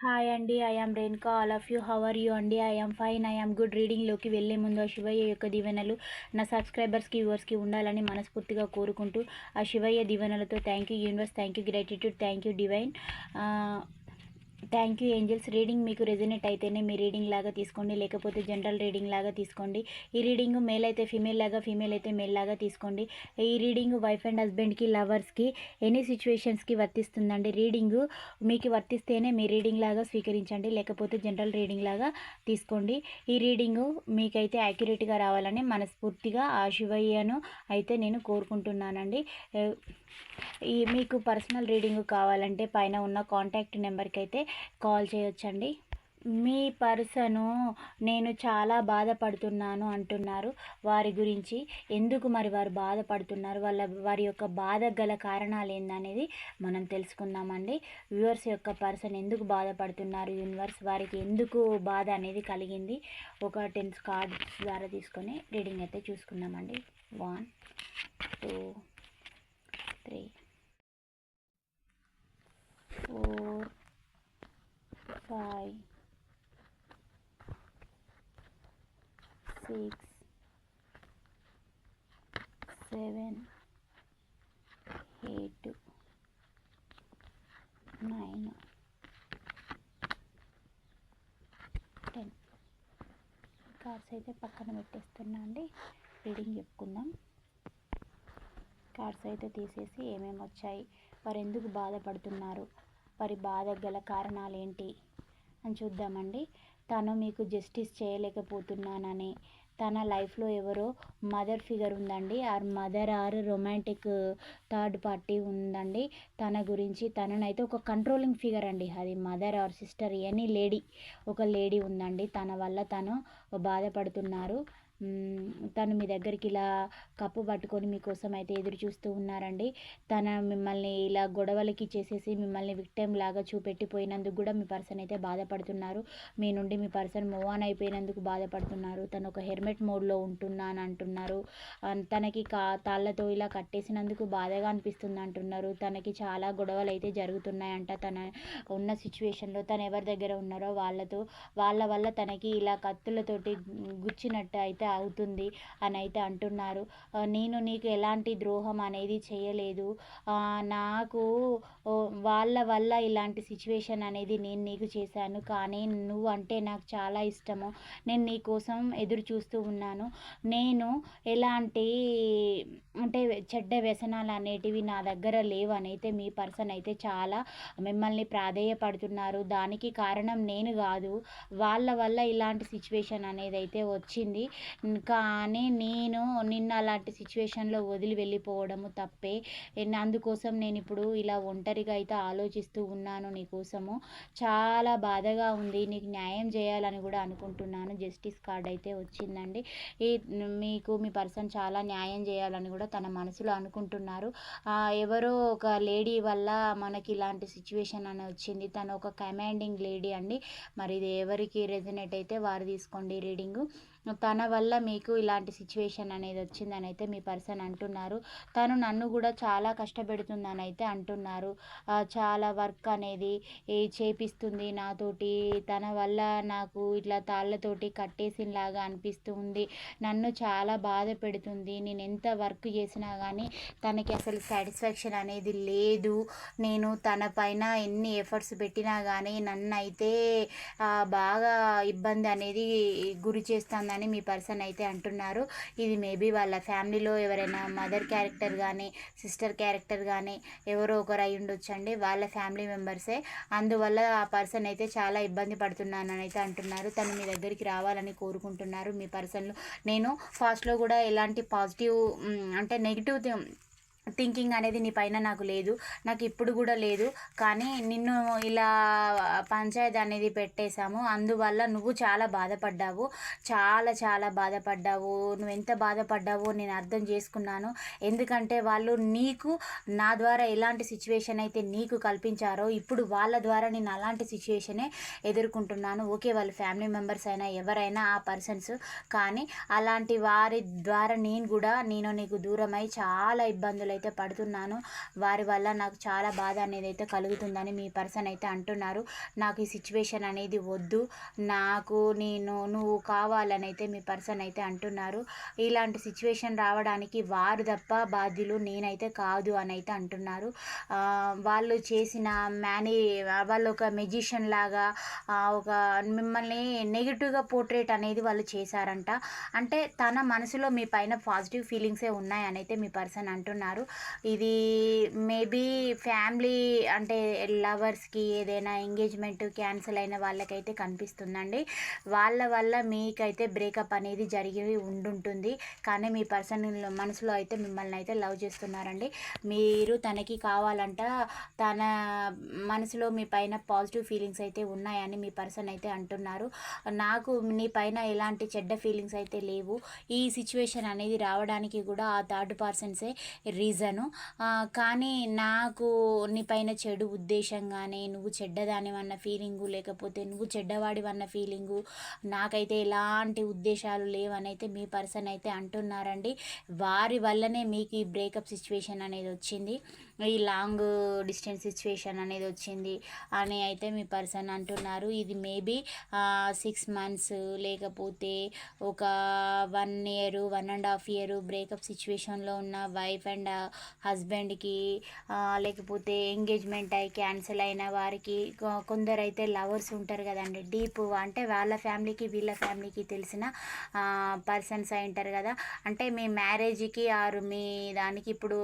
Hi అండి I am Renuka all of you how are you అండి I am fine I am good రీడింగ్లోకి వెళ్ళే ముందు ఆ శివయ్య యొక్క దీవెనలు నా సబ్స్క్రైబర్స్కి వ్యూవర్స్కి ఉండాలని మనస్ఫూర్తిగా కోరుకుంటూ ఆ శివయ్య దీవెనలతో thank you universe thank you gratitude thank you divine thank you angels reading మీకు రెజినేట్ అయితేనే మీ రీడింగ్ లాగా తీసుకోండి లేకపోతే జనరల్ రీడింగ్ లాగా తీసుకోండి. ఈ రీడింగ్ మేల్ అయితే ఫీమేల్ లాగా ఫీమేల్ అయితే మేల్ లాగా తీసుకోండి. ఈ రీడింగ్ వైఫ్ అండ్ హస్బెండ్కి లవర్స్కి ఎనీ సిచ్యువేషన్స్కి వర్తిస్తుందండి. రీడింగ్ మీకు వర్తిస్తేనే మీ రీడింగ్ లాగా స్వీకరించండి లేకపోతే జనరల్ రీడింగ్ లాగా తీసుకోండి. ఈ రీడింగ్ మీకైతే యాక్యురేట్గా రావాలని మనస్ఫూర్తిగా ఆశివయ్యను అయితే నేను కోరుకుంటున్నానండి. ఈ మీకు పర్సనల్ రీడింగ్ కావాలంటే పైన ఉన్న కాంటాక్ట్ నెంబర్కి అయితే కాల్ చేయొచ్చండి. మీ పర్సను నేను చాలా బాధపడుతున్నాను అంటున్నారు వారి గురించి. ఎందుకు మరి వారు బాధపడుతున్నారు? వాళ్ళ వారి యొక్క బాధ గల కారణాలు ఏందనేది మనం తెలుసుకుందామండి. వ్యూవర్స్ యొక్క పర్సన్ ఎందుకు బాధపడుతున్నారు? యూనివర్స్ వారికి ఎందుకు బాధ అనేది కలిగింది? ఒక టెన్ కార్డ్స్ ద్వారా తీసుకొని రీడింగ్ అయితే చూసుకుందామండి. One two three four five six seven eight nine ten cards అయితే పక్కన పెట్టేస్తున్నా అండి. రీడింగ్ చెప్పుకుందాం. కార్డ్స్ అయితే తీసేసి ఏమేమి వచ్చాయి వారు ఎందుకు బాధపడుతున్నారు వారి బాధ గల కారణాలు ఏంటి అని చూద్దామండి. తను మీకు జస్టిస్ చేయలేకపోతున్నానని తన లైఫ్లో ఎవరో మదర్ ఫిగర్ ఉందండి. Or mother or romantic third party ఉందండి. తన గురించి తననైతే ఒక కంట్రోలింగ్ ఫిగర్ అండి. అది mother or sister any lady ఒక లేడీ ఉందండి. తన వల్ల తను బాధపడుతున్నారు. తను మీ దగ్గరికి ఇలా కప్పు పట్టుకొని మీకోసం అయితే ఎదురు చూస్తూ ఉన్నారండి. తన మిమ్మల్ని ఇలా గొడవలకి చేసేసి మిమ్మల్ని విక్టైమ్ లాగా చూపెట్టిపోయినందుకు కూడా మీ పర్సన్ అయితే బాధపడుతున్నారు. మీ నుండి మీ పర్సన్ మూవ్ ఆన్ అయిపోయినందుకు బాధపడుతున్నారు. తను ఒక హెల్మెట్ మోడ్లో ఉంటున్నాను అంటున్నారు తనకి కా తాళ్ళతో ఇలా కట్టేసినందుకు బాధగా అనిపిస్తుంది అంటున్నారు తనకి చాలా గొడవలు అయితే జరుగుతున్నాయంట. తన ఉన్న సిచ్యువేషన్లో తను ఎవరి దగ్గర ఉన్నారో వాళ్ళతో వాళ్ళ వల్ల తనకి ఇలా కత్తులతోటి గుచ్చినట్టు అయితే అవుతుంది అని అయితే అంటున్నారు. నేను నీకు ఎలాంటి ద్రోహం అనేది చేయలేదు. నాకు వాళ్ళ వల్ల ఇలాంటి సిచ్యువేషన్ అనేది నేను నీకు చేశాను. కానీ నువ్వు అంటే నాకు చాలా ఇష్టము. నేను నీ కోసం ఎదురు చూస్తూ ఉన్నాను. నేను ఎలాంటి అంటే చెడ్డ వ్యసనాలు అనేటివి నా దగ్గర లేవు అని అయితే మీ పర్సన్ అయితే చాలా మిమ్మల్ని ప్రాధేయపడుతున్నారు. దానికి కారణం నేను కాదు. వాళ్ళ వల్ల ఇలాంటి సిచ్యువేషన్ అనేది అయితే వచ్చింది. కానీ నేను నిన్న అలాంటి సిచ్యువేషన్లో వదిలి వెళ్ళిపోవడము తప్పే. అందుకోసం నేను ఇప్పుడు ఇలా ఒంటరిగా అయితే ఆలోచిస్తూ ఉన్నాను నీకోసము చాలా బాధగా ఉంది. నీకు న్యాయం చేయాలని కూడా అనుకుంటున్నాను. జస్టిస్ కార్డ్ అయితే వచ్చిందండి. ఈ మీకు మీ పర్సన్ చాలా న్యాయం చేయాలని కూడా తన మనసులో అనుకుంటున్నారు. ఎవరో ఒక లేడీ వల్ల మనకి ఇలాంటి సిచ్యువేషన్ అని వచ్చింది. తను ఒక కమాండింగ్ లేడీ అండి. మరి ఇది ఎవరికి రెజినేట్ అయితే వారు తీసుకోండి రీడింగు. తన వల్ల మీకు ఇలాంటి సిచ్యువేషన్ అనేది వచ్చిందని అయితే మీ పర్సన్ అంటున్నారు. తను నన్ను కూడా చాలా కష్టపెడుతుందని అయితే అంటున్నారు. చాలా వర్క్ అనేది చేపిస్తుంది నాతోటి. తన వల్ల నాకు ఇట్లా తాళ్ళతోటి కట్టేసినలాగా అనిపిస్తుంది. నన్ను చాలా బాధ పెడుతుంది. నేను ఎంత వర్క్ చేసినా కానీ తనకి అసలు సాటిస్ఫాక్షన్ అనేది లేదు. నేను తన పైన ఎన్ని ఎఫర్ట్స్ పెట్టినా కానీ నన్ను అయితే బాగా ఇబ్బంది అనేది గురి చేస్తాను చేస్తుందని మీ పర్సన్ అయితే అంటున్నారు. ఇది మేబీ వాళ్ళ ఫ్యామిలీలో ఎవరైనా మదర్ క్యారెక్టర్ కానీ సిస్టర్ క్యారెక్టర్ కానీ ఎవరో ఒకరు అయి ఉండొచ్చు అండి వాళ్ళ ఫ్యామిలీ మెంబర్సే. అందువల్ల ఆ పర్సన్ అయితే చాలా ఇబ్బంది పడుతున్నానని అయితే అంటున్నారు. తను మీ దగ్గరికి రావాలని కోరుకుంటున్నారు మీ పర్సన్లు. నేను ఫాస్ట్లో కూడా ఎలాంటి పాజిటివ్ అంటే నెగిటివ్ థింకింగ్ అనేది నీ పైన నాకు లేదు. నాకు ఇప్పుడు కూడా లేదు. కానీ నిన్ను ఇలా పంచాయతీ అనేది పెట్టేశాము. అందువల్ల నువ్వు చాలా బాధపడ్డావు. చాలా చాలా బాధపడ్డావు. నువ్వు ఎంత బాధపడ్డావో నేను అర్థం చేసుకున్నాను. ఎందుకంటే వాళ్ళు నీకు నా ద్వారా ఎలాంటి సిచ్యువేషన్ అయితే నీకు కల్పించారో ఇప్పుడు వాళ్ళ ద్వారా నేను అలాంటి సిచ్యువేషనే ఎదుర్కొంటున్నాను. ఓకే వాళ్ళ ఫ్యామిలీ మెంబర్స్ అయినా ఎవరైనా ఆ పర్సన్స్ కానీ అలాంటి వారి ద్వారా నేను కూడా నేను నీకు దూరమై చాలా ఇబ్బందులు బాధలు అయితే పడుతున్నాను. వారి వల్ల నాకు చాలా బాధ అనేది అయితే కలుగుతుందని మీ పర్సన్ అయితే అంటున్నారు. నాకు ఈ సిచ్యువేషన్ అనేది వద్దు. నాకు నేను నువ్వు కావాలని అయితే మీ పర్సన్ అయితే అంటున్నారు. ఇలాంటి సిచ్యువేషన్ రావడానికి వారు తప్ప బాధ్యులు నేనైతే కాదు అని అయితే అంటున్నారు. వాళ్ళు చేసిన మేనే వాళ్ళు ఒక మెజిషియన్ లాగా ఒక మిమ్మల్ని నెగిటివ్గా పోర్ట్రేట్ అనేది వాళ్ళు చేశారంట. అంటే తన మనసులో మీ పైన పాజిటివ్ ఫీలింగ్సే ఉన్నాయని అయితే మీ పర్సన్ అంటున్నారు. ఇది మేబీ ఫ్యామిలీ అంటే లవర్స్కి ఏదైనా ఎంగేజ్మెంట్ క్యాన్సిల్ అయిన వాళ్ళకైతే కనిపిస్తుందండి. వాళ్ళ వల్ల మీకైతే బ్రేకప్ అనేది జరిగి ఉండుంటుంది. కానీ మీ పర్సన్ మనసులో అయితే మిమ్మల్ని అయితే లవ్ చేస్తున్నారండి. మీరు తనకి కావాలంట తన మనసులో మీ పైన పాజిటివ్ ఫీలింగ్స్ అయితే ఉన్నాయని మీ పర్సన్ అయితే అంటున్నారు. నాకు నీ పైన ఎలాంటి చెడ్డ ఫీలింగ్స్ అయితే లేవు. ఈ సిచ్యువేషన్ అనేది రావడానికి కూడా ఆ థర్డ్ పర్సన్సే రీ రీజను. కానీ నాకు నీ పైన చెడు ఉద్దేశంగానే నువ్వు చెడ్డదానివన్న ఫీలింగు లేకపోతే నువ్వు చెడ్డవాడివన్న ఫీలింగు నాకైతే ఎలాంటి ఉద్దేశాలు లేవని అయితే మీ పర్సన్ అయితే అంటున్నారండి. వారి వల్లనే మీకు ఈ బ్రేకప్ సిచ్యువేషన్ అనేది వచ్చింది. ఈ లాంగ్ డిస్టెన్స్ సిచ్యువేషన్ అనేది వచ్చింది అని అయితే మీ పర్సన్ అంటున్నారు. ఇది మేబీ సిక్స్ మంత్స్ లేకపోతే ఒక one year one and half year breakup సిచ్యువేషన్లో ఉన్న వైఫ్ అండ్ హస్బెండ్కి లేకపోతే ఎంగేజ్మెంట్ అయి క్యాన్సిల్ అయిన వారికి కొందరైతే లవర్స్ ఉంటారు కదండి. డీప్ అంటే వాళ్ళ ఫ్యామిలీకి వీళ్ళ ఫ్యామిలీకి తెలిసిన పర్సన్స్ అయి ఉంటారు కదా. అంటే మీ మ్యారేజ్కి ఆరు మీ దానికి ఇప్పుడు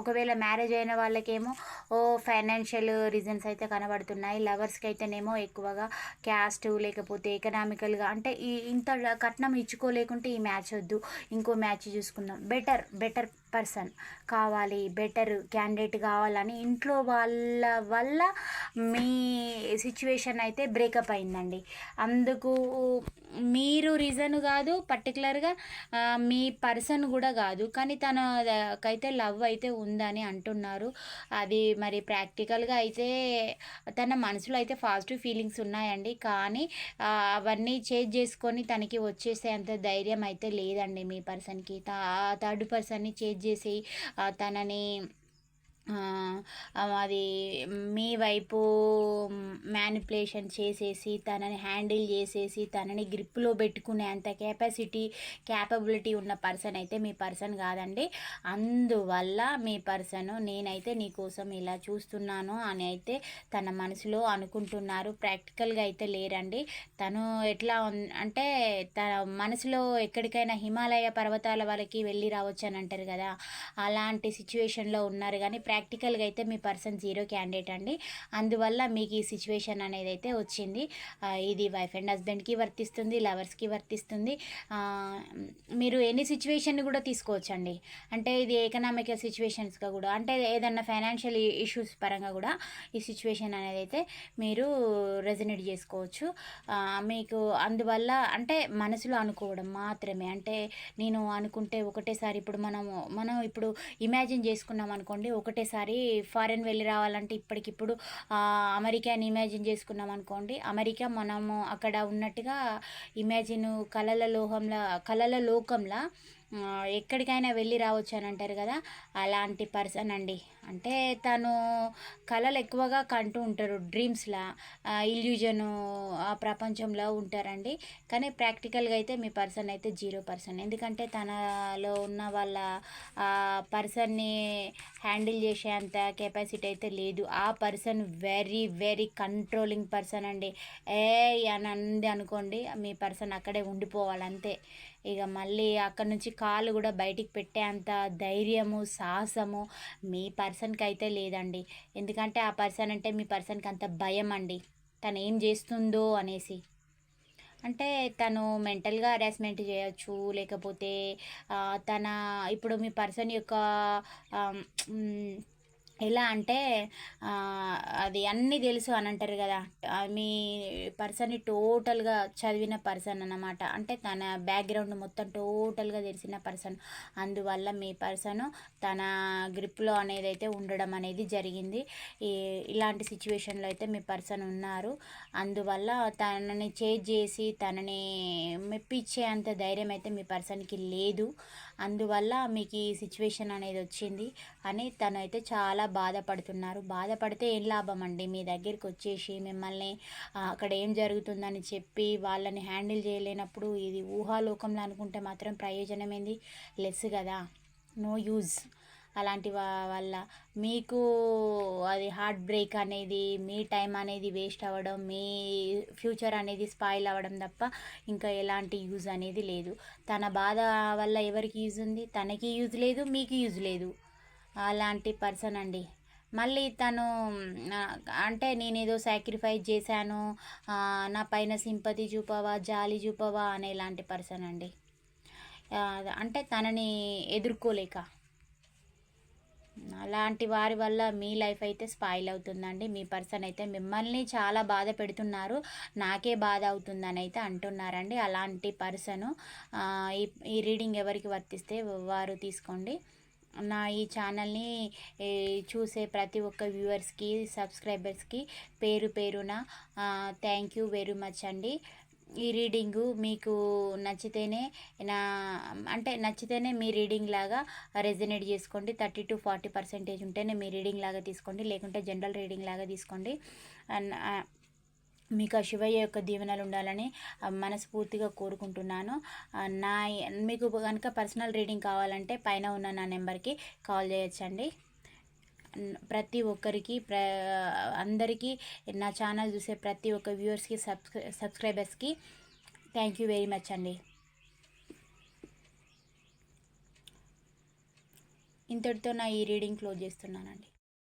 ఒకవేళ మ్యారేజ్ అయిన వాళ్ళకేమో ఓ ఫైనాన్షియల్ రీజన్స్ అయితే కనబడుతున్నాయి. లవర్స్కి అయితేనేమో ఎక్కువగా క్యాస్ట్ లేకపోతే ఎకనామికల్గా అంటే ఈ ఇంత కట్నం ఇచ్చుకోలేకుంటే ఈ మ్యాచ్ వద్దు. ఇంకో మ్యాచ్ చూసుకుందాం. బెటర్ బెటర్ పర్సన్ కావాలి బెటర్ క్యాండిడేట్ కావాలని ఇంట్లో వాళ్ళ వల్ల మీ సిచ్యువేషన్ అయితే బ్రేకప్ అయిందండి. అందుకు మీరు రీజన్ కాదు పర్టికులర్గా మీ పర్సన్ కూడా కాదు. కానీ తనకైతే లవ్ అయితే ఉందని అంటున్నారు. అది మరి ప్రాక్టికల్గా అయితే తన మనసులో అయితే పాజిటివ్ ఫీలింగ్స్ ఉన్నాయండి. కానీ అవన్నీ చేంజ్ చేసుకొని తనకి వచ్చేసే అంత ధైర్యం అయితే లేదండి మీ పర్సన్కి. థర్డ్ పర్సన్ని చేంజ్ చేసి తనని అది మీ వైపు మ్యానిపులేషన్ చేసేసి తనని హ్యాండిల్ చేసేసి తనని గ్రిప్లో పెట్టుకునే అంత కెపాసిటీ క్యాపబిలిటీ ఉన్న పర్సన్ అయితే మీ పర్సన్ కాదండి. అందువల్ల మీ పర్సన్ నేనైతే నీ కోసం ఇలా చూస్తున్నాను అని అయితే తన మనసులో అనుకుంటున్నారు. ప్రాక్టికల్గా అయితే లేరండి. తను ఎట్లా అంటే తన మనసులో ఎక్కడికైనా హిమాలయ పర్వతాల వాళ్ళకి వెళ్ళి రావచ్చు అని అంటారు కదా. అలాంటి సిచ్యువేషన్లో ఉన్నారు. కానీ ప్రాక్టికల్గా అయితే మీ పర్సన్ జీరో క్యాండిడేట్ అండి. అందువల్ల మీకు ఈ సిచ్యువేషన్ అనేది అయితే వచ్చింది. ఇది వైఫ్ అండ్ హస్బెండ్కి వర్తిస్తుంది లవర్స్కి వర్తిస్తుంది. మీరు ఎనీ సిచ్యువేషన్ కూడా తీసుకోవచ్చండి. అంటే ఇది ఎకనామికల్ సిచ్యువేషన్స్గా కూడా అంటే ఏదన్నా ఫైనాన్షియల్ ఇష్యూస్ పరంగా కూడా ఈ సిచ్యువేషన్ అనేది అయితే మీరు రెజనేట్ చేసుకోవచ్చు. మీకు అందువల్ల అంటే మనసులో అనుకోవడం మాత్రమే. అంటే నేను అనుకుంటే ఒకటేసారి ఇప్పుడు మనము మనం ఇప్పుడు ఇమాజిన్ చేసుకున్నాం అనుకోండి ఒకటే ఒకేసారి ఫారెన్ వెళ్ళి రావాలంటే ఇప్పటికిప్పుడు అమెరికాని ఇమాజిన్ చేసుకున్నాం అనుకోండి. అమెరికా మనము అక్కడ ఉన్నట్టుగా ఇమాజిన్ కలల లోహంలా కలల లోకంలా ఎక్కడికైనా వెళ్ళి రావచ్చు అని అంటారు కదా అలాంటి పర్సన్ అండి. అంటే తను కళలు ఎక్కువగా కంటూ ఉంటారు డ్రీమ్స్లా ఇల్యూజను ఆ ప్రపంచంలో ఉంటారండి. కానీ ప్రాక్టికల్గా అయితే మీ పర్సన్ అయితే జీరో పర్సన్. ఎందుకంటే తనలో ఉన్న వాళ్ళ పర్సన్ని హ్యాండిల్ చేసే అంత కెపాసిటీ అయితే లేదు. ఆ person very very controlling person అండి. ఏ అని అంది అనుకోండి మీ పర్సన్ అక్కడే ఉండిపోవాలి అంతే. ఇక మళ్ళీ అక్కడ నుంచి కాలు కూడా బయటికి పెట్టే అంత ధైర్యము సాహసము మీ పర్సన్కి అయితే లేదండి. ఎందుకంటే ఆ పర్సన్ అంటే మీ పర్సన్కి అంత భయం అండి. తను ఏం చేస్తుందో అనేసి. అంటే తను మెంటల్గా హరాస్మెంట్ చేయొచ్చు లేకపోతే తన ఇప్పుడు మీ పర్సన్ యొక్క ఎలా అంటే అది అన్నీ తెలుసు అని అంటారు కదా. మీ పర్సన్ని టోటల్గా చదివిన పర్సన్ అన్నమాట. అంటే తన బ్యాక్గ్రౌండ్ మొత్తం టోటల్గా తెలిసిన పర్సన్. అందువల్ల మీ పర్సన్ తన గ్రిప్లో అనేది అయితే ఉండడం అనేది జరిగింది. ఇలాంటి సిచ్యువేషన్లో అయితే మీ పర్సన్ ఉన్నారు. అందువల్ల తనని చేజ్ చేసి తనని మెప్పించే అంత ధైర్యం అయితే మీ పర్సన్కి లేదు. అందువల్ల మీకు ఈ సిచ్యువేషన్ అనేది వచ్చింది అని తను అయితే చాలా బాధపడుతున్నారు. బాధపడితే ఏం లాభం అండి మీ దగ్గరికి వచ్చేసి మిమ్మల్ని అక్కడ ఏం జరుగుతుందని చెప్పి వాళ్ళని హ్యాండిల్ చేయలేనప్పుడు ఇది ఊహాలోకంలో అనుకుంటే మాత్రం ప్రయోజనం ఏంది లెస్ కదా? No use. అలాంటి వల్ల మీకు అది హార్ట్ బ్రేక్ అనేది మీ టైం అనేది వేస్ట్ అవ్వడం మీ ఫ్యూచర్ అనేది స్పాయిల్ అవ్వడం తప్ప ఇంకా ఎలాంటి యూజ్ అనేది లేదు. తన బాధ వల్ల ఎవరికి యూజ్ ఉంది? తనకి యూజ్ లేదు మీకు యూజ్ లేదు. అలాంటి పర్సన్ అండి. మళ్ళీ తను అంటే నేను ఏదో సాక్రిఫైస్ చేశాను నా పైన సింపతి చూపవా జాలి చూపవా అనే లాంటి పర్సన్ అండి. అంటే తనని ఎదుర్కోలేక. అలాంటి వారి వల్ల మీ లైఫ్ అయితే స్పాయిల్ అవుతుందండి. మీ పర్సన్ అయితే మిమ్మల్ని చాలా బాధ పెడుతున్నారు నాకే బాధ అవుతుందని అయితే అంటున్నారండి. అలాంటి పర్సను ఈ ఈ రీడింగ్ ఎవరికి వర్తిస్తే వారు తీసుకోండి. నా ఈ ఛానల్ని చూసే ప్రతి ఒక్క వ్యూవర్స్కి సబ్స్క్రైబర్స్కి పేరు పేరున థ్యాంక్ యూ వెరీ మచ్ అండి. ఈ రీడింగు మీకు నచ్చితేనే నా అంటే నచ్చితేనే మీ రీడింగ్ లాగా రెజినేట్ చేసుకోండి. థర్టీ టు ఫార్టీ పర్సెంటేజ్ ఉంటేనే మీ రీడింగ్ లాగా తీసుకోండి. లేకుంటే జనరల్ రీడింగ్ లాగా తీసుకోండి. అండ్ మీకు ఆ శివయ్య యొక్క దీవెనలు ఉండాలని మనస్ఫూర్తిగా కోరుకుంటున్నాను. నా మీకు కనుక పర్సనల్ రీడింగ్ కావాలంటే పైన ఉన్న నా నెంబర్కి కాల్ చేయొచ్చండి. ప్రతి ఒక్కరికి ప్ర అందరికీ నా ఛానల్ చూసే ప్రతి ఒక్క వ్యూవర్స్కి సబ్స్క్రై సబ్స్క్రైబర్స్కి థ్యాంక్ యూ వెరీ మచ్ అండి. ఇంతటితో నా ఈ రీడింగ్ క్లోజ్ చేస్తున్నానండి.